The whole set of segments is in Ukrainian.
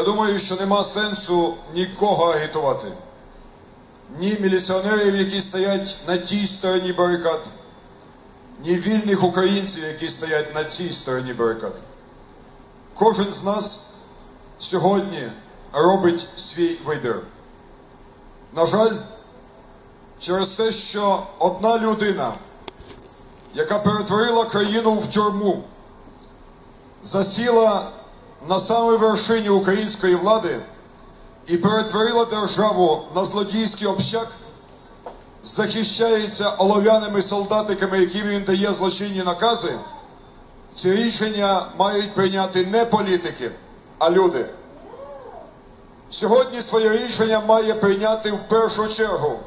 Я думаю, що нема сенсу нікого агітувати. Ні міліціонерів, які стоять на тій стороні барикад, ні вільних українців, які стоять на цій стороні барикад. Кожен з нас сьогодні робить свій вибір. На жаль, через те, що одна людина, яка перетворила країну в тюрму, засіла на самій вершині української влади і перетворила державу на злодійський общак, захищається олов'яними солдатиками, яким він дає злочинні накази, ці рішення мають прийняти не політики, а люди. Сьогодні своє рішення має прийняти в першу чергу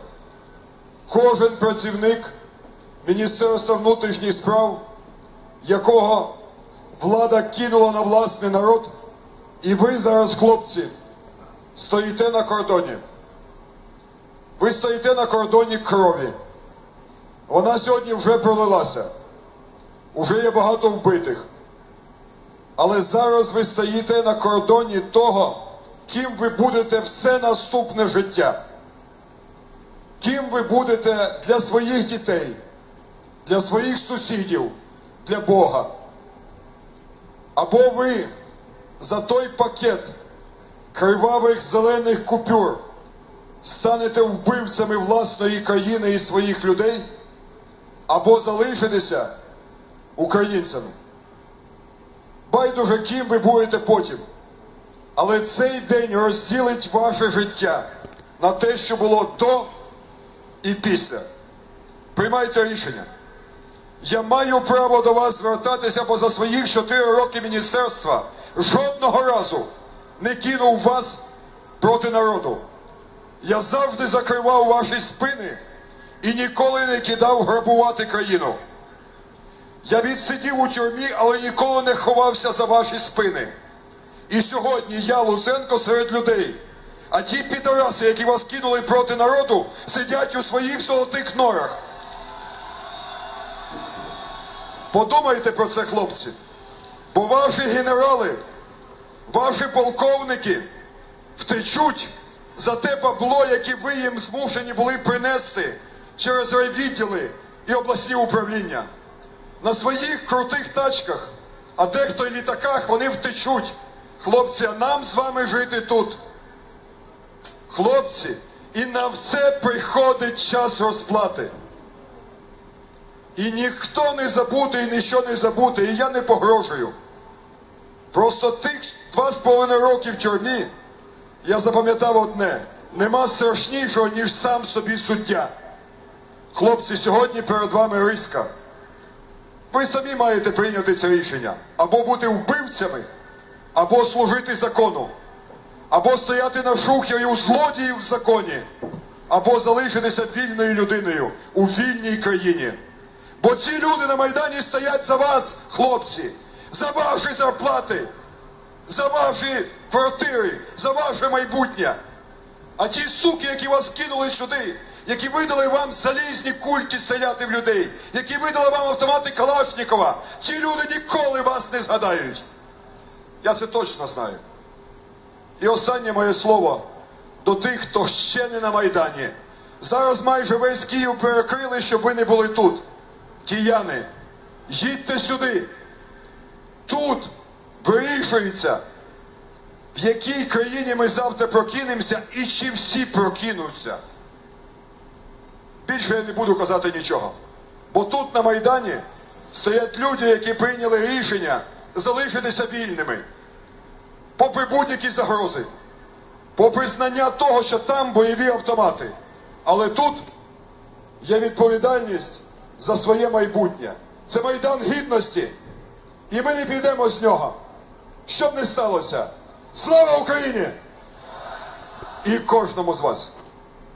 кожен працівник Міністерства внутрішніх справ, якого влада кинула на власний народ, і ви зараз, хлопці, стоїте на кордоні. Ви стоїте на кордоні крові. Вона сьогодні вже пролилася. Уже є багато вбитих. Але зараз ви стоїте на кордоні того, ким ви будете все наступне життя. Ким ви будете для своїх дітей, для своїх сусідів, для Бога. Або ви за той пакет кривавих зелених купюр станете вбивцями власної країни і своїх людей, або залишитеся українцями. Байдуже, ким ви будете потім. Але цей день розділить ваше життя на те, що було до і після. Приймайте рішення. Я маю право до вас звертатися, бо за своїх 4 роки міністерства жодного разу не кинув вас проти народу. Я завжди закривав ваші спини і ніколи не кидав грабувати країну. Я відсидів у тюрмі, але ніколи не ховався за ваші спини. І сьогодні я, Луценко, серед людей. А ті підараси, які вас кинули проти народу, сидять у своїх золотих норах. Подумайте про це, хлопці. Бо ваші генерали, ваші полковники втечуть за те бабло, яке ви їм змушені були принести через райвідділи і обласні управління. На своїх крутих тачках, а дехто й літаках вони втечуть. Хлопці, а нам з вами жити тут. Хлопці, і на все приходить час розплати. І ніхто не забути, і нічого не забути, і я не погрожую. Просто тих два з половиною роки в тюрмі я запам'ятав одне: нема страшнішого, ніж сам собі суддя. Хлопці, сьогодні перед вами риска. Ви самі маєте прийняти це рішення. Або бути вбивцями, або служити закону, або стояти на шухері у злодіїв в законі, або залишитися вільною людиною у вільній країні. Бо ці люди на Майдані стоять за вас, хлопці, за ваші зарплати, за ваші квартири, за ваше майбутнє. А ті суки, які вас кинули сюди, які видали вам залізні кульки стріляти в людей, які видали вам автомати Калашникова, ті люди ніколи вас не згадають. Я це точно знаю. І останнє моє слово до тих, хто ще не на Майдані. Зараз майже весь Київ перекрили, щоб ви не були тут. Кияни, їдьте сюди. Тут вирішується, в якій країні ми завтра прокинемося і чи всі прокинуться. Більше я не буду казати нічого. Бо тут на Майдані стоять люди, які прийняли рішення залишитися вільними. Попри будь-які загрози, попри знання того, що там бойові автомати. Але тут є відповідальність за своє майбутнє. Це майдан гідності. І ми не підемо з нього. Що б не сталося. Слава Україні! І кожному з вас.